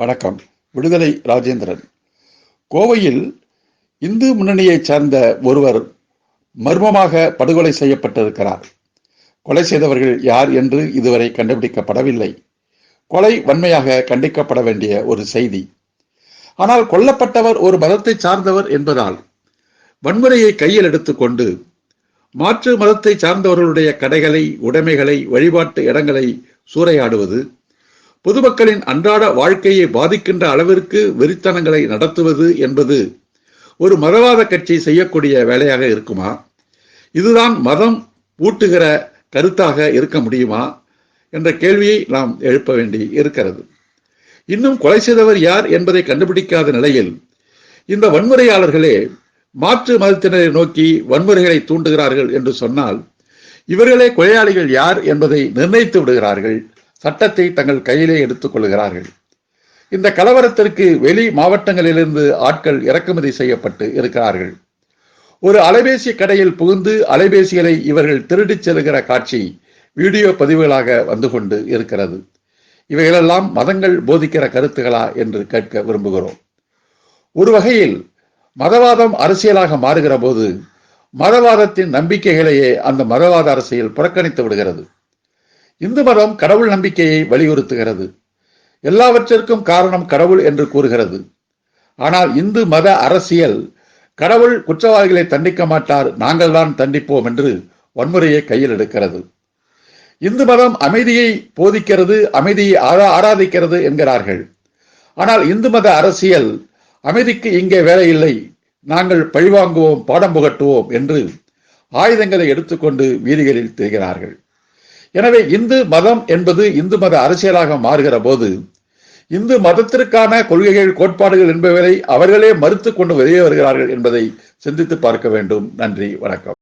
வணக்கம். விடுதலை ராஜேந்திரன். கோவையில் இந்து முன்னணியைச் சார்ந்த ஒருவர் மர்மமாக படுகொலை செய்யப்பட்டிருக்கிறார். கொலை செய்தவர்கள் யார் என்று இதுவரை கண்டுபிடிக்கப்படவில்லை. கொலை வன்மையாக கண்டிக்கப்பட வேண்டிய ஒரு செய்தி. ஆனால் கொல்லப்பட்டவர் ஒரு மதத்தை சார்ந்தவர் என்பதால் வன்முறையை கையில் எடுத்துக்கொண்டு மாற்று மதத்தை சார்ந்தவர்களுடைய கடைகளை உடைமைகளை வழிபாட்டு இடங்களை சூறையாடுவது பொதுமக்களின் அன்றாட வாழ்க்கையை பாதிக்கின்ற அளவிற்கு வெறித்தனங்களை நடத்துவது என்பது ஒரு மதவாத கட்சி செய்யக்கூடிய வேலையாக இருக்குமா? இதுதான் மதம் ஊட்டுகிற கருத்தாக இருக்க முடியுமா? என்ற கேள்வியை நாம் எழுப்ப வேண்டி இருக்கிறது. இன்னும் கொலை செய்தவர் யார் என்பதை கண்டுபிடிக்காத நிலையில் இந்த வன்முறையாளர்களே மாற்று மதத்தினரை நோக்கி வன்முறைகளை தூண்டுகிறார்கள் என்று சொன்னால் இவர்களே கொலையாளிகள் யார் என்பதை நிர்ணயித்து விடுகிறார்கள். சட்டத்தை தங்கள் கையிலே எடுத்துக் கொள்கிறார்கள். இந்த கலவரத்திற்கு வெளி மாவட்டங்களிலிருந்து ஆட்கள் இறக்குமதி செய்யப்பட்டு இருக்கிறார்கள். ஒரு அலைபேசி கடையில் புகுந்து அலைபேசிகளை இவர்கள் திருடிச் செல்கிற காட்சி வீடியோ பதிவுகளாக வந்து கொண்டு இருக்கிறது. இவைகளெல்லாம் மதங்கள் போதிக்கிற கருத்துகளா என்று கேட்க விரும்புகிறோம். ஒரு வகையில் மதவாதம் அரசியலாக மாறுகிற போது மதவாதத்தின் நம்பிக்கைகளையே அந்த மதவாத அரசியல் புறக்கணித்து விடுகிறது. இந்து மதம் கடவுள் நம்பிக்கையை வலியுறுத்துகிறது. எல்லாவற்றிற்கும் காரணம் கடவுள் என்று கூறுகிறது. ஆனால் இந்து மத அரசியல் கடவுள் குற்றவாளிகளை தண்டிக்க மாட்டார் நாங்கள் தான் தண்டிப்போம் என்று வன்முறையை கையில் எடுக்கிறது. இந்து மதம் அமைதியை போதிக்கிறது அமைதியை ஆராதிக்கிறது என்கிறார்கள். ஆனால் இந்து மத அரசியல் அமைதிக்கு இங்கே வேலை இல்லை நாங்கள் பழிவாங்குவோம் பாடம் புகட்டுவோம் என்று ஆயுதங்களை எடுத்துக்கொண்டு வீதிகளில் திரிகிறார்கள். எனவே இந்து மதம் என்பது இந்து மத அரசியலாக மாறுகிற போது இந்து மதத்திற்கான கொள்கைகள் கோட்பாடுகள் என்பவரை அவர்களே மறுத்து கொண்டு வெளியே வருகிறார்கள் என்பதை சிந்தித்து பார்க்க வேண்டும். நன்றி வணக்கம்.